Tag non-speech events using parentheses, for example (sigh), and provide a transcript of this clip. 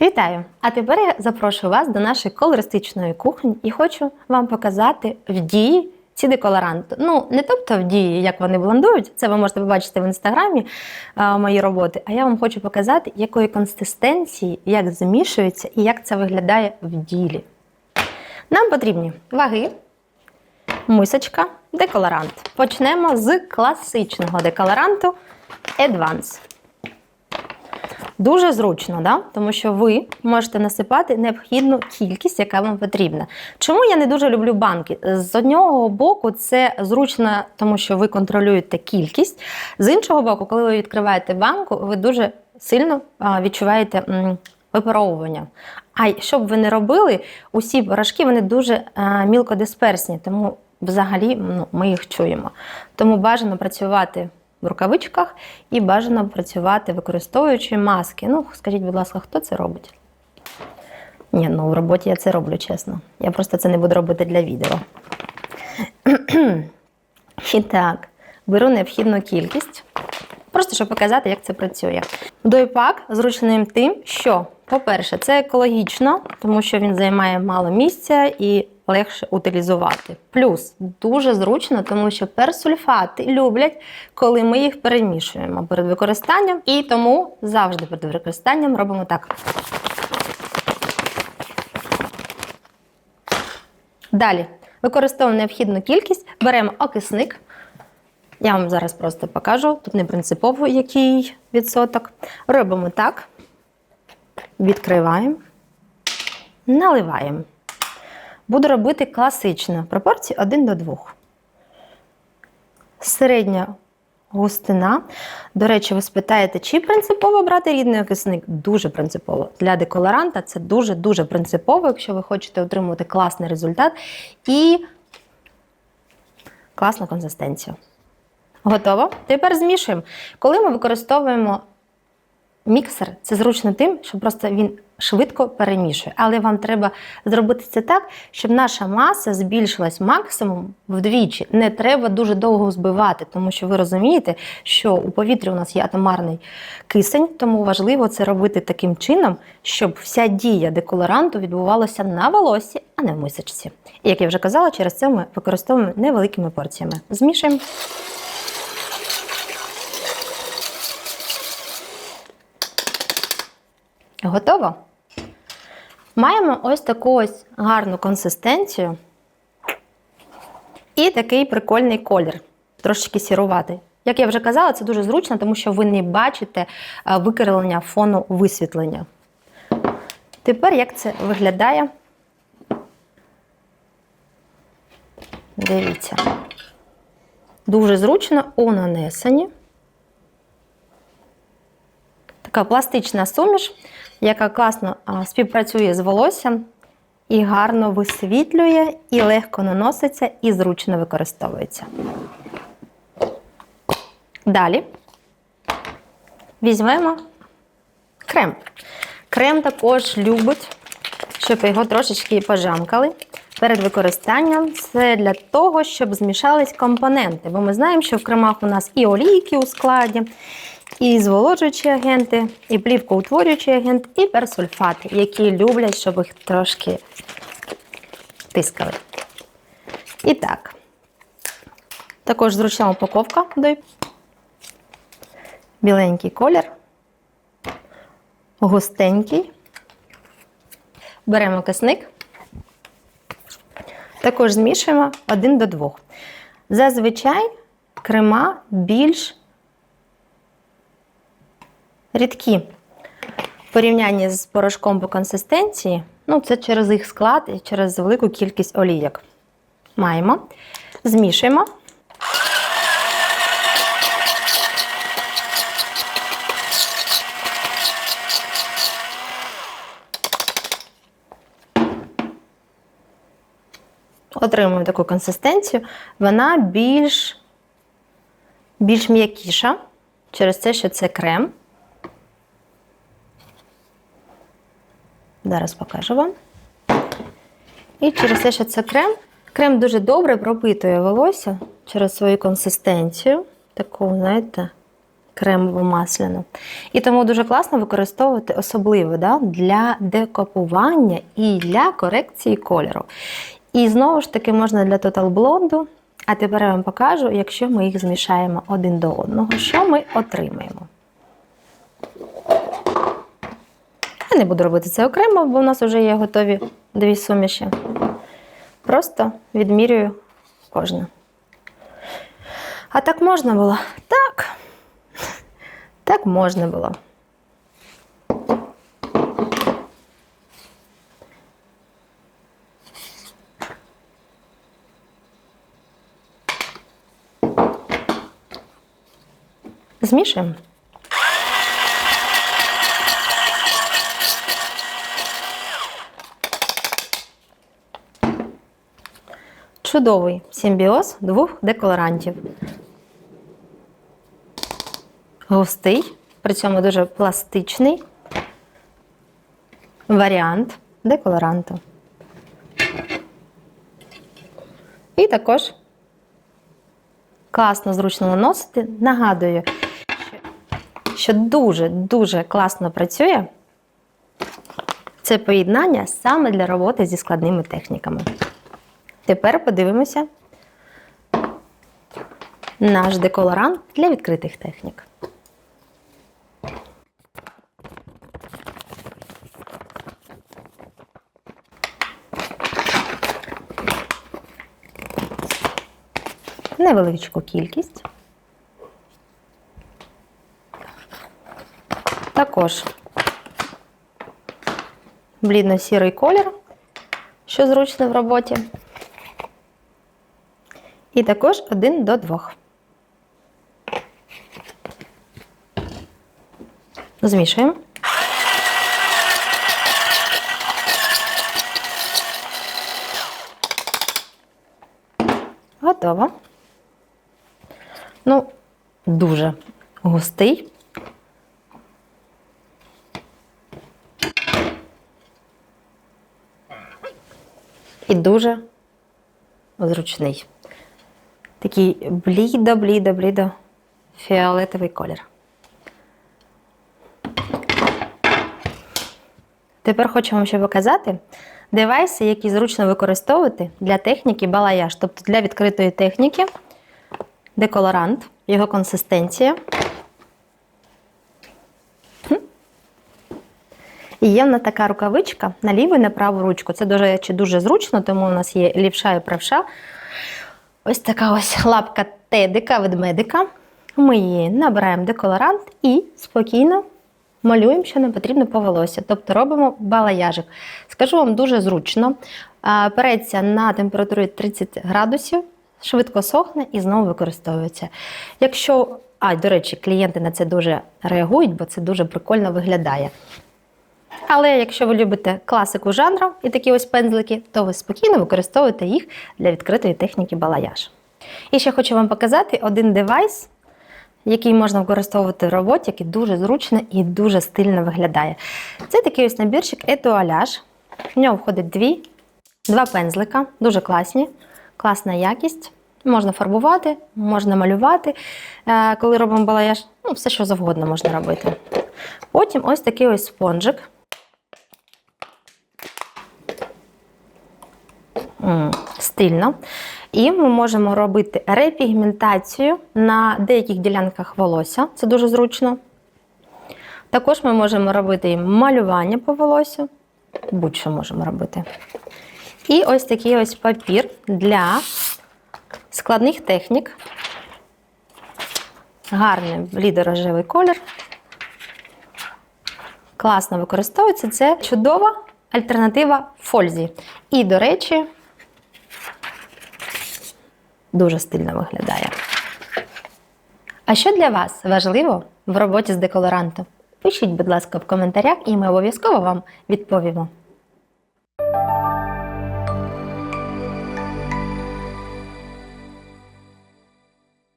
Вітаю! А тепер я запрошую вас до нашої колористичної кухні і хочу вам показати в дії ці деколоранти. Ну, не тобто в дії, як вони блендують, це ви можете побачити в інстаграмі а, мої роботи. А я вам хочу показати, якої консистенції, як змішується і як це виглядає в ділі. Нам потрібні ваги, мисочка, деколорант. Почнемо з класичного деколоранту Advance. Дуже зручно, да? тому що ви можете насипати необхідну кількість, яка вам потрібна. Чому я не дуже люблю банки? З одного боку, це зручно, тому що ви контролюєте кількість. З іншого боку, коли ви відкриваєте банку, ви дуже сильно відчуваєте випаровування. А що б ви не робили, усі порошки вони дуже мілкодисперсні, тому взагалі ну, ми їх чуємо. Тому бажано працювати в рукавичках і бажано працювати, використовуючи маски. Ну, скажіть, будь ласка, хто це робить? Ні, ну в роботі я це роблю, чесно. Я просто це не буду робити для відео. (clears throat) І так, беру необхідну кількість, просто щоб показати, як це працює. Дойпак зручним тим, що, по-перше, це екологічно, тому що він займає мало місця і легше утилізувати. Плюс дуже зручно, тому що персульфати люблять, коли ми їх перемішуємо перед використанням, і тому завжди перед використанням робимо так. Далі використовуємо необхідну кількість, беремо окисник. Я вам зараз просто покажу, тут не принципово який відсоток. Робимо так, відкриваємо, наливаємо. Буду робити класично, пропорції 1 до 2. Середня густина. До речі, ви спитаєте, чи принципово брати рідний окисник? Дуже принципово. Для деколоранта це дуже-дуже принципово, якщо ви хочете отримати класний результат і класну консистенцію. Готово? Тепер змішуємо. Коли ми використовуємо міксер, це зручно тим, що просто він швидко перемішує. Але вам треба зробити це так, щоб наша маса збільшилась максимум вдвічі. Не треба дуже довго збивати, тому що ви розумієте, що у повітрі у нас є атомарний кисень, тому важливо це робити таким чином, щоб вся дія деколоранту відбувалася на волосі, а не в мисочці. І як я вже казала, через це ми використовуємо невеликими порціями. Змішуємо. Готово? Маємо ось таку ось гарну консистенцію і такий прикольний колір, трошечки сіруватий. Як я вже казала, це дуже зручно, тому що ви не бачите е, викривлення фону висвітлення. Тепер як це виглядає? Дивіться. Дуже зручно у нанесенні. Така пластична суміш, яка класно співпрацює з волоссям і гарно висвітлює, і легко наноситься, і зручно використовується. Далі візьмемо крем. Крем також любить, щоб його трошечки пожамкали. Перед використанням це для того, щоб змішались компоненти. Бо ми знаємо, що в кремах у нас і олійки у складі, і зволожуючі агенти, і плівкоутворюючий агент, і персульфати, які люблять, щоб їх трошки тискали. І так, також зручна упаковка. Біленький колір, густенький. Беремо кисник. Також змішуємо 1 до 2. Зазвичай крема більш рідкі. В порівнянні з порошком по консистенції, ну, це через їх склад і через велику кількість олійок. Маємо. Змішуємо. Отримуємо таку консистенцію. Вона більш, більш м'якіша через те, що це крем. Зараз покажу вам. І через те, що це крем, Крем дуже добре пропитує волосся через свою консистенцію, таку, знаєте, кремово масляну. І тому дуже класно використовувати особливо да, для декопування і для корекції кольору. І знову ж таки можна для Total Blonde. А тепер я вам покажу, якщо ми їх змішаємо один до одного, що ми отримаємо. Я не буду робити це окремо, бо в нас вже є готові дві суміші. Просто відмірюю кожну. А так можна було? Так. Так можна було. Змішуємо. Чудовий симбіоз двох деколорантів. Густий, при цьому дуже пластичний варіант деколоранту. І також класно зручно наносити. Нагадую, що дуже-дуже класно працює це поєднання саме для роботи зі складними техніками. Тепер подивимося наш деколорант для відкритих технік. Невеличку кількість. Також блідно-сірий колір, що зручно в роботі. І також один до двох. Змішуємо. Готово. Ну, дуже густий. І дуже зручний. Такий блідо-блідо-блідо фіолетовий колір. Тепер хочу вам ще показати девайси, які зручно використовувати для техніки балаяж, тобто для відкритої техніки, деколорант, його консистенція. І є в нас така рукавичка на ліву і на праву ручку. Це, до речі, дуже зручно, тому у нас є лівша і правша. Ось така ось лапка тедика, ведмедика. Ми її набираємо деколорант і спокійно малюємо, що нам потрібно по волосся. Тобто робимо балаяжик. Скажу вам дуже зручно. Переться на температурі 30 градусів, швидко сохне і знову використовується. Якщо, а, до речі, клієнти на це дуже реагують, бо це дуже прикольно виглядає. Але якщо ви любите класику жанру і такі ось пензлики, то ви спокійно використовуєте їх для відкритої техніки балаяж. І ще хочу вам показати один девайс, який можна використовувати в роботі, який дуже зручно і дуже стильно виглядає. Це такий ось набірчик етуаляж. В нього входить дві, два пензлика, дуже класні, класна якість. Можна фарбувати, можна малювати. Е, Коли робимо балаяж, ну, все що завгодно можна робити. Потім ось такий ось спонжик. Стильно. І ми можемо робити репігментацію на деяких ділянках волосся. Це дуже зручно. Також ми можемо робити малювання по волосю. Будь-що можемо робити. І ось такий ось папір для складних технік. Гарний блідо-рожевий колір. Класно використовується. Це чудова альтернатива фользі. І, до речі, дуже стильно виглядає. А що для вас важливо в роботі з деколорантом? Пишіть, будь ласка, в коментарях, і ми обов'язково вам відповімо.